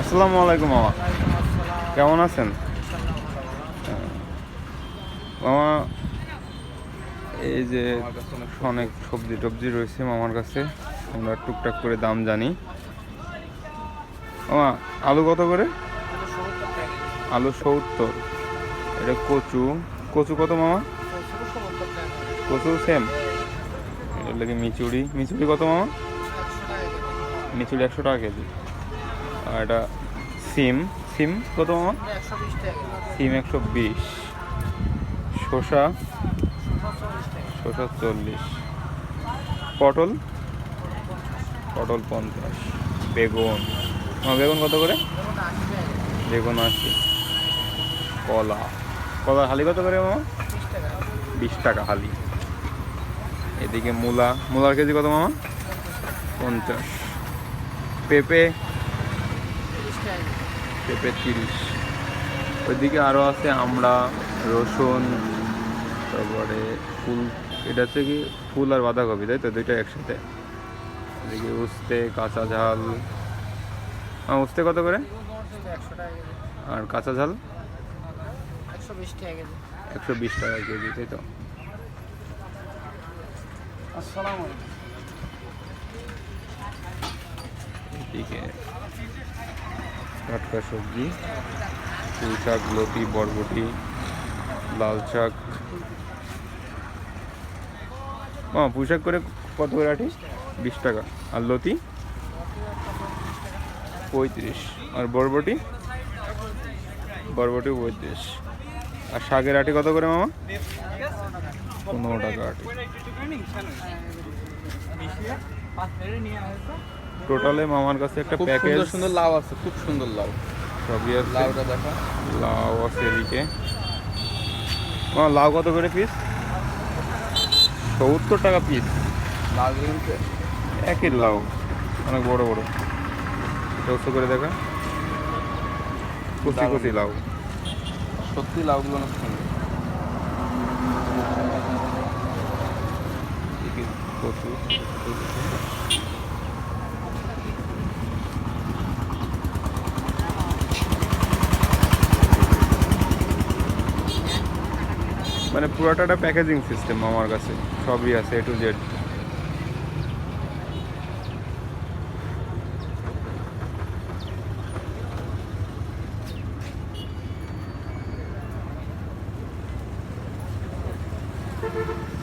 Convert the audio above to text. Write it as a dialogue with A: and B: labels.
A: আসসালামু আলাইকুম, মামা। কেমন আছেন? মামা, এই যে অনেক সবজি টবজি রয়েছে মামার কাছে, আমরা টুকটাক করে দাম জানি। মামা, আলু কত করে? আলু সত্তর। এটা কচু। কচু কত, মামা? কচু সেম। এটা লাগে মিচুড়ি। মিচুড়ি কত, মামা? মিচুড়ি একশো টাকা কেজি। আর এটা সিম সিম কত মামা? সিম একশো বিশ। শসা? শসা চল্লিশ। পটল? পটল পঞ্চাশ। বেগুন। আমার বেগুন কত করে? বেগুন আশি। কলা। কলা হালি কত করে মামা? বিশ টাকা হালি। এদিকে মূলা। মূলার কেজি কত মামা? পঞ্চাশ। পেঁপে? পেঁপে তিরিশ। ওইদিকে আরও আছে আমরা রসুন তারপরে ফুল। এটা হচ্ছে কি ফুল আর বাঁধাকপি তাই তো? দুইটা একসাথে। এদিকে উস্তে কাঁচা ঝাল। হ্যাঁ উস্তে কত করে? আর কাঁচা ঝাল?
B: একশো বিশ টাকা কেজি
A: তাই তো?
B: আসসালামু
A: এদিকে টাটকা সবজি পুঁই শাক, লতি, বরবটি, লাল শাক। ও পুঁই শাক করে কত করে আটি? বিশ টাকা। আর লতি? পঁয়ত্রিশ। আর বরবটি? বরবটি পঁয়ত্রিশ। আর শাকের আটি কত করে মামা? পনেরো টাকা আটি। টোটালে মামার কাছে একটা প্যাকেজ
C: সুন্দর সুন্দর লাউ আছে খুব সুন্দর লাউ।
A: সবই আছে
C: লাউটা দেখা।
A: লাউ আছে এদিকে। ও লাউ কত করে পিস সত্তর টাকা পিস
C: লাউ
A: একই লাউ অনেক বড় বড়। চৌশো করে দেখা। কুচি কুচি লাউ।
C: সত্যি লাউগুলো অনেক সুন্দর।
A: কচু। মানে পুরোটা একটা প্যাকেজিং সিস্টেম আমার কাছে সবই আছে A to Z Thank you.